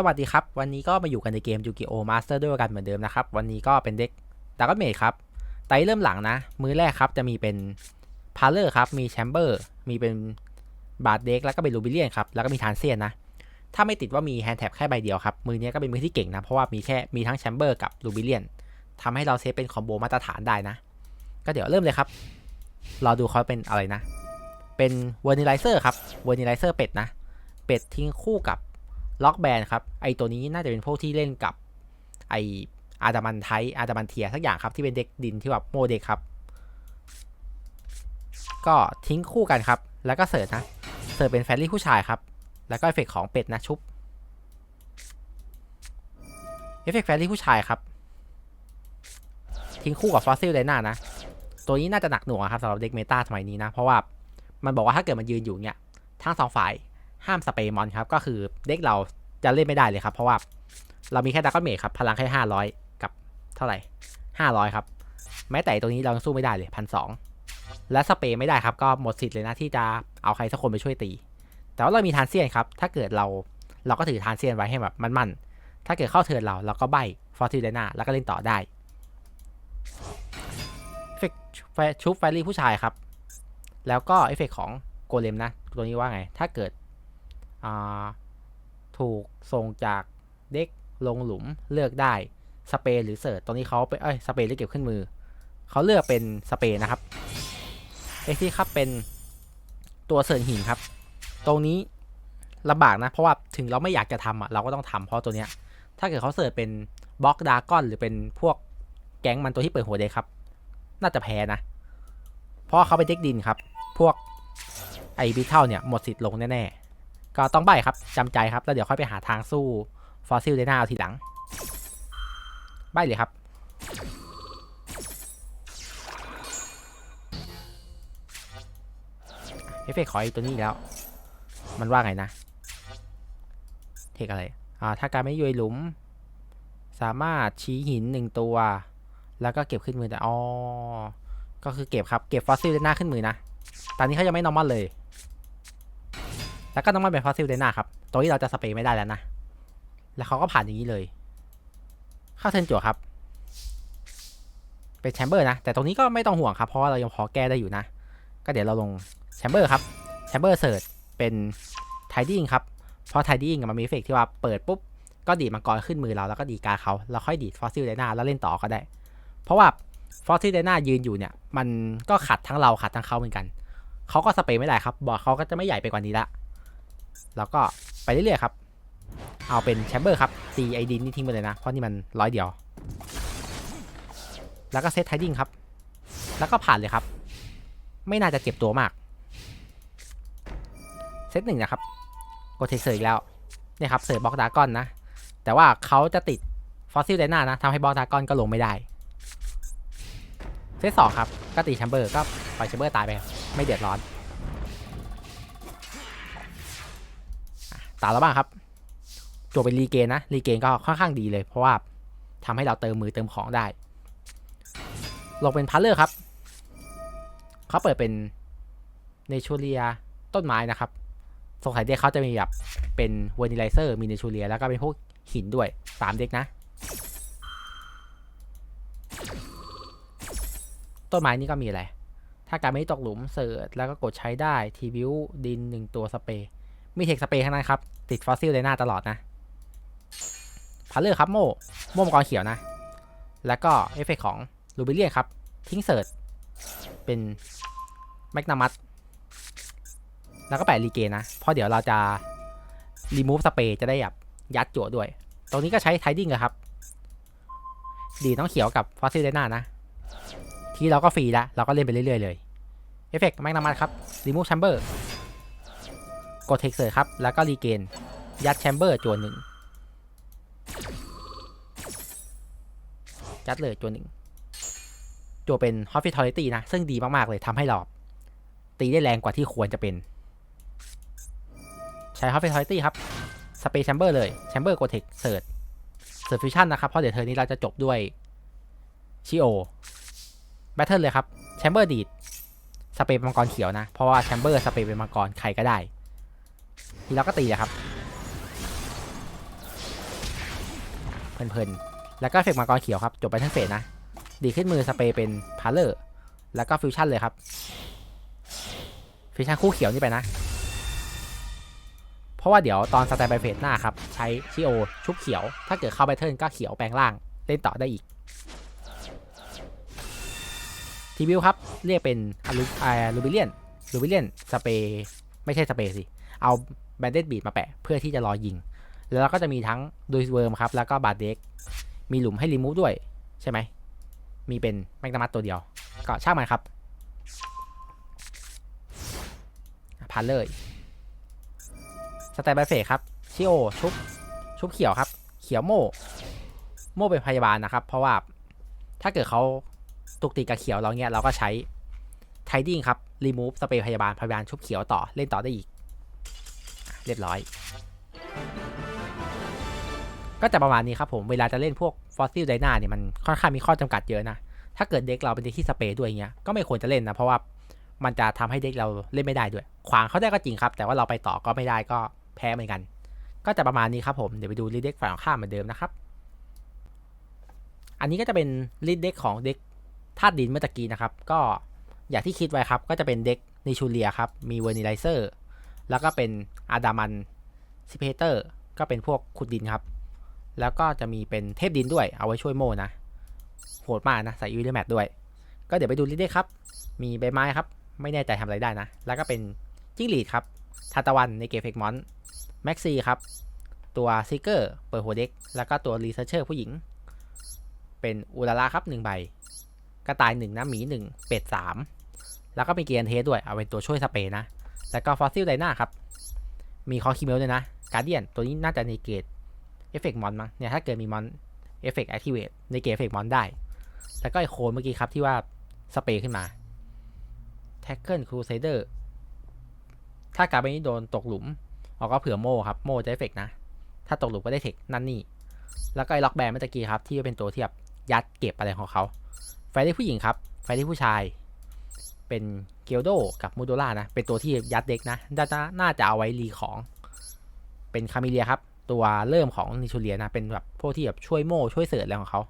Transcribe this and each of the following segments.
สวัสดีครับ วันนี้ก็มาอยู่กันในเกม Yu-Gi-Oh! Master ด้วยกันเหมือนเดิมนะครับ วันนี้ก็เป็นเด็กดากอนเมดครับ ไตเริ่มหลังนะ มือแรกครับจะมีเป็นพาเลอร์ครับ มีแชมเบอร์ มีเป็นบาร์เด็กแล้วก็เป็นลูบิเลียนครับ แล้วก็มีทานเซียนนะ ถ้าไม่ติดว่ามีแฮนด์แท็บแค่ใบเดียวครับ มือนี้ก็เป็นมือที่เก่งนะ เพราะว่ามีแค่มีทั้งแชมเบอร์กับลูบิเลียนทำให้เราเซฟเป็นคอมโบมาตรฐานได้นะ ก็เดี๋ยวเริ่มเลยครับ เราดูเขาเป็นอะไรนะ เป็นเวอร์นิไลเซอร์ครับ เวอร์นิไลเซอร์เป็ดนะ เป็ดทิ้งคู่กับ ล็อกแบนครับ ไอตัวนี้น่าจะเป็นพวกที่เล่นกับ ไออาดามันไทอาดามันเทียสักอย่างครับที่เป็นเด็กดินที่แบบโมเด็กครับ ก็ทิ้งคู่กันครับ แล้วก็เสิร์ชนะ เสิร์ชเป็นแฟรี่ผู้ชายครับ แล้วก็เอฟเฟกของเป็ดนะชุบ เอฟเฟกแฟรรี่ผู้ชายครับ ทิ้งคู่กับฟอสซิลไดนานะ ตัวนี้น่าจะหนักหน่วงครับสำหรับเด็กเมตาสมัยนี้นะ เพราะว่ามันบอกว่าถ้าเกิดมันยืนอยู่เนี่ยทั้งสองฝ่าย ห้ามสเปรย์มอนครับ ก็คือเด็กเราจะเล่นไม่ได้เลยครับ เพราะว่าเรามีแค่ดักกอนเมทครับ พลังแค่ห้าร้อยกับเท่าไหร่ห้าร้อยครับ แม้แต่ตัวนี้เรายังสู้ไม่ได้เลยพันสองและสเปรย์ไม่ได้ครับ ก็หมดสิทธิ์เลยนะที่จะเอาใครสักคนไปช่วยตี แต่ว่าเรามีทานเซียนครับ ถ้าเกิดเราเราก็ถือทานเซียนไว้ให้แบบมันๆ ถ้าเกิดเข้าเทิร์นเราเราก็ใบฟอร์ติเลนาแล้วก็เล่นต่อได้เอฟเฟกชุบไฟรี่ผู้ชายครับ แล้วก็เอฟเฟกของโกเลมนะ ตัวนี้ว่าไง ถ้าเกิด ถูกส่งจากเด็กลงหลุมเลือกได้สเปรหรือเสิร์ตตรงนี้เขาไปเอ้ยสเปรหรือเก็บขึ้นมือ เขาเลือกเป็นสเปรนะครับเอ็กซี่ครับเป็นตัวเสิร์ตหินครับ ตรงนี้ลำบากนะ เพราะว่าถึงเราไม่อยากจะทำอะเราก็ต้องทำเพราะตัวเนี้ย ถ้าเกิดเขาเสิร์ตเป็นบล็อกดากอนหรือเป็นพวกแก๊งมันตัวที่เปิดหัวเด็กครับ น่าจะแพ้นะ เพราะเขาไปเด็กดินครับ พวกไอบิทเทิลเนี่ยหมดสิทธิ์ลงแน่ๆ ก็ต้องใบครับจำใจครับ แล้วเดี๋ยวค่อยไปหาทางสู้ฟอสซิลเดน่าเอาทีหลัง ใบเลยครับ เอฟเฟกต์ขออีกตัวนี้แล้ว มันว่าไงนะ เทคอะไร อ่า ถ้าการไม่ยุยหลุม สามารถชี้หินหนึ่งตัว แล้วก็เก็บขึ้นมือแต่อ๋อ ก็คือเก็บครับ เก็บฟอสซิลเดน่าขึ้นมือนะ ตอนนี้เขายังไม่นอร์มอลเลย แล้วก็ต้องมาเป็นฟอสซิลเดน่าครับตัวที่เราจะสเปรย์ไม่ได้แล้วนะ แล้วเขาก็ผ่านอย่างนี้เลย เข้าเทนจั่วครับ เป็นแชมเบอร์นะ แต่ตรงนี้ก็ไม่ต้องห่วงครับ เพราะว่าเรายังพอแก้ได้อยู่นะ ก็เดี๋ยวเราลงแชมเบอร์ครับ แชมเบอร์เสิร์ชเป็นไทดิ้งครับ เพราะไทดิ้งมันมีเอฟเฟกที่ว่าเปิดปุ๊บ ก็ดีดมังกรขึ้นมือเราแล้วก็ดีดการเขาเราค่อยดีดฟอสซิลเดน่าแล้วเล่นต่อก็ได้ เพราะว่าฟอสซิลเดน่ายืนอยู่เนี่ย มันก็ขัดทั้งเราขัดทั้งเขาเหมือนกัน เขาก็สเปรย์ไม่ได้ครับ บอร์ดเขาก็จะไม่ใหญ่ไปกว่านี้ละ แล้วก็ไปเรื่อยๆครับ เอาเป็นแชมเบอร์ครับ ตีไอดินนี่ทิ้งไปเลยนะ เพราะนี่มันร้อยเดียว แล้วก็เซตไทดิ้งครับ แล้วก็ผ่านเลยครับ ไม่น่าจะเจ็บตัวมาก เซตหนึ่งนะครับ กดเทเซอร์อีกแล้ว เนี่ยครับ เสิร์ฟบล็อกดากอนนะ แต่ว่าเขาจะติดฟอสซิลไดนานะทำให้บล็อกดากอนก็ลงไม่ได้ เซตสองครับ ก็ตีแชมเบอร์ก็ปล่อยแชมเบอร์ตายไป ไม่เดือดร้อน ตามแล้วบ้างครับตัวเป็นรีเกนนะรีเกนก็ค่อนข้างดีเลย เพราะว่าทำให้เราเติมมือเติมของได้ลงเป็นพัลเลอร์ครับเขาเปิดเป็นเนชูเรียต้นไม้นะครับสงสัยเด็กเขาจะมีแบบเป็นเวนิไลเซอร์มีเนชูเรียแล้วก็เป็นพวกหินด้วยสามเด็กนะ ต้นไม้นี่ก็มีอะไร ถ้าการไม่ตกหลุมเสิร์ชแล้วก็กดใช้ได้ทีวิวดินหนึ่งตัวสเปร์ มีเทคสเปรย์ทั้งนั้นครับ ติดฟอสซิลในหน้าตลอดนะพาเลอร์ครับโม่โม่มังกรเขียวนะ แล้วก็เอฟเฟกของลูบิเลียนครับ ทิ้งเสิร์ชเป็นแมกนามัสแล้วก็แปะรีเกนนะเพราะเดี๋ยวเราจะรีมูฟสเปรย์จะได้แบบยัดจั่วด้วย ตรงนี้ก็ใช้ไทดิ้งครับ ดีต้องเขียวกับฟอสซิลในหน้านะ ที่เราก็ฟรีแล้ว เราก็เล่นไปเรื่อยๆเลย เอฟเฟกแมกนามัสครับรีมูฟแชมเบอร์ กดเทคเซอร์ครับ แล้วก็รีเกน ยัดแชมเบอร์จวนหนึ่งยัดเลยจวนหนึ่งจวเป็น Hospitality นะ ซึ่งดีมาก ๆ เลยทำให้เราตีได้แรงกว่าที่ควรจะเป็น ใช้ Hospitality ครับสเปซแชมเบอร์เลยแชมเบอร์โกเทคเซิร์ชเซิร์ฟฟิชันนะครับ เพราะเดี๋ยวเธอนี้เราจะจบด้วยชิโอแบทเทิลเลยครับแชมเบอร์ดีดสเปรย์มังกรเขียวนะ เพราะว่าแชมเบอร์สเปรย์เป็นมังกร ใครก็ได้ ทีเราก็ตีเลยครับเพลินๆแล้วก็เฟกมังกรเขียวครับ จบไปทั้งเฟสนะ ดีขึ้นมือสเปรย์เป็นพาเลอร์แล้วก็ฟิวชั่นเลยครับ ฟิวชั่นคู่เขียวนี่ไปนะ เพราะว่าเดี๋ยวตอนสแตนไปเฟสหน้าครับ ใช้ชิโอชุบเขียว ถ้าเกิดเข้าแบทเทิลก็เขียวแปลงร่าง เล่นต่อได้อีก ทีวิวครับ เรียกเป็นลูบิเลียนรูบิเลียนสเปรย์ไม่ใช่สเปรย์สิ เอา แบนเดดบีดมาแปะเพื่อที่จะรอยิง แล้วเราก็จะมีทั้งดูสเวิร์มครับ แล้วก็บาดเด็กมีหลุมให้รีมูฟด้วยใช่ไหม มีเป็นแมกนามัสตัวเดียว ก็ช่างมันครับพันเลยสแตนบายเฟสครับ ชิโอ ชุบ ชุบเขียวครับ เขียวโม่ โม่เป็นพยาบาลนะครับ เพราะว่าถ้าเกิดเขาตุกติกกับเขียวเราเนี้ยเราก็ใช้ไทดิ้งครับ รีมูฟสเปรย์พยาบาล พยาบาลชุบเขียวต่อ เล่นต่อได้อีก เรียบร้อย ก็จะประมาณนี้ครับผม เวลาจะเล่นพวกฟอสซิลไดนาเนี่ยมันค่อนข้างมีข้อจำกัดเยอะนะ ถ้าเกิดเด็กเราเป็นเด็กที่สเปรย์ด้วยเงี้ย ก็ไม่ควรจะเล่นนะ เพราะว่ามันจะทำให้เด็กเราเล่นไม่ได้ด้วย ขวางเขาได้ก็จริงครับ แต่ว่าเราไปต่อก็ไม่ได้ก็แพ้เหมือนกัน ก็จะประมาณนี้ครับผม เดี๋ยวไปดูลีดเด็กฝ่ายของข้ามเหมือนเดิมนะครับ อันนี้ก็จะเป็นลีดเด็กของเด็กธาตุดินเมื่อกี้นะครับ ก็อย่างที่คิดไว้ครับ ก็จะเป็นเด็กนิชูเลียครับ มีเวอร์นิไลเซอร์ แล้วก็เป็นอาดามันซิเพเตอร์ก็เป็นพวกขุดดินครับ แล้วก็จะมีเป็นเทพดินด้วยเอาไว้ช่วยโมนะ โหดมากนะ ใส่ยูนิแมทด้วย ก็เดี๋ยวไปดูลิดเด้ครับ มีใบไม้ครับ ไม่แน่ใจทำอะไรได้นะ แล้วก็เป็นจิ้งหรีดครับทาตะวันในเกมเฟกมอนแม็กซี่ครับ ตัวซิกเกอร์เปิดหัวเด็ก แล้วก็ตัวรีเซอร์เชอร์ผู้หญิง เป็นอุลาลาครับหนึ่งใบกระต่ายหนึ่งนะหมีหนึ่งเป็ดสามแล้วก็มีเกียร์เทสด้วยเอาเป็นตัวช่วยสเปรย์นะ แล้วก็ฟอสซิลไดนาครับ มีคอคิเมลด้วยนะการเดียนตัวนี้น่าจะในเกตเอฟเฟกต์มอนมั้งเนี่ยถ้าเกิดมีมอนเอฟเฟกต์แอคทีเวตในเกตเอฟเฟกต์มอนได้ แล้วก็ไอโคนเมื่อกี้ครับที่ว่าสเปรย์ขึ้นมาแท็กเกิลครูเซเดอร์ถ้าการไปนี้โดนตกหลุมเราก็เผื่อโม่ครับโม่จะเอฟเฟกต์นะ ถ้าตกหลุมก็ได้เทคนั่นนี่ แล้วก็ไอล็อกแบนเมื่อกี้ครับที่เป็นตัวเที่แบยัดเก็บอะไรของเขาไฟที่ผู้หญิงครับ ไฟที่ผู้ชาย เป็นเกลโดกับมูโดล่านะ เป็นตัวที่ยัดเด็กนะน่าจะเอาไว้รีของ เป็นคามิเลียครับ ตัวเริ่มของนิชูเลียนะ เป็นแบบพวกที่แบบช่วยโม่ช่วยเสิร์ชอะไรของเขา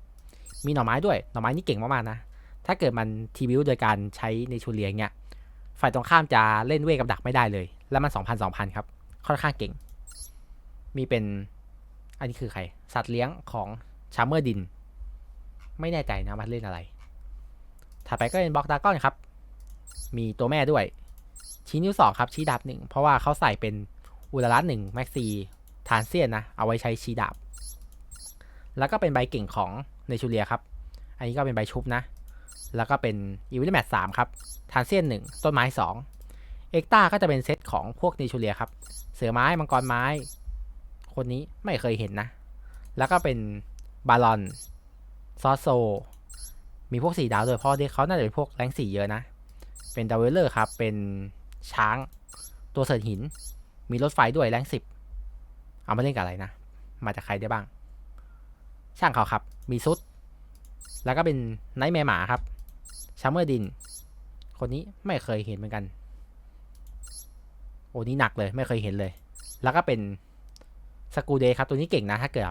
มีหน่อไม้ด้วย หน่อไม้นี่เก่งมากๆนะ ถ้าเกิดมันทีวิวโดยการใช้นิชูเลียเนี่ยฝ่ายตรงข้ามจะเล่นเวกับดักไม่ได้เลย แล้วมัน 2,000 2,000 ครับ ค่อนข้างเก่ง มีเป็น อันนี้คือใคร สัตว์เลี้ยงของชาเมอร์ดิน ไม่แน่ใจนะว่าเล่นอะไร ถัดไปก็เป็นบล็อกดากอนครับ มีตัวแม่ด้วย ชี้นิ้วสองครับชี้ดาบหนึ่งเพราะว่าเขาใส่เป็นอุลารัสหนึ่งแม็กซีทานเซียนนะ เอาไว้ใช้ชี้ดาบ แล้วก็เป็นใบเก่งของเนชูเลียครับ อันนี้ก็เป็นใบชุบนะ แล้วก็เป็นอีวิลแมทสามครับทานเซียนหนึ่งต้นไม้สองเอ็กตาก็จะเป็นเซตของพวกเนชูเลียครับ เสือไม้มังกรไม้ คนนี้ไม่เคยเห็นนะ แล้วก็เป็นบาลอนซอสโซ มีพวกสีดาวด้วยเพราะเด็กเขาน่าจะเป็นพวกแรงสีเยอะนะ เป็นดาวเวลเลอร์ครับ เป็นช้างตัวเสริฐหิน มีรถไฟด้วยแรงสิบเอามาเล่นกับอะไรนะ มาจากใครได้บ้าง ช่างเขาครับ มีซุด แล้วก็เป็นไนท์แมหมาครับชาเมอร์ดิน คนนี้ไม่เคยเห็นเหมือนกัน โอ้นี่หนักเลยไม่เคยเห็นเลย แล้วก็เป็นสกูเดย์ครับ ตัวนี้เก่งนะ ถ้าเกิด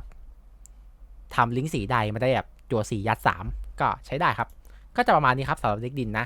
ทำลิงก์สีใดมาได้แบบจั่วสียัดสามก็ใช้ได้ครับ ก็จะประมาณนี้ครับสำหรับเด็กดินนะ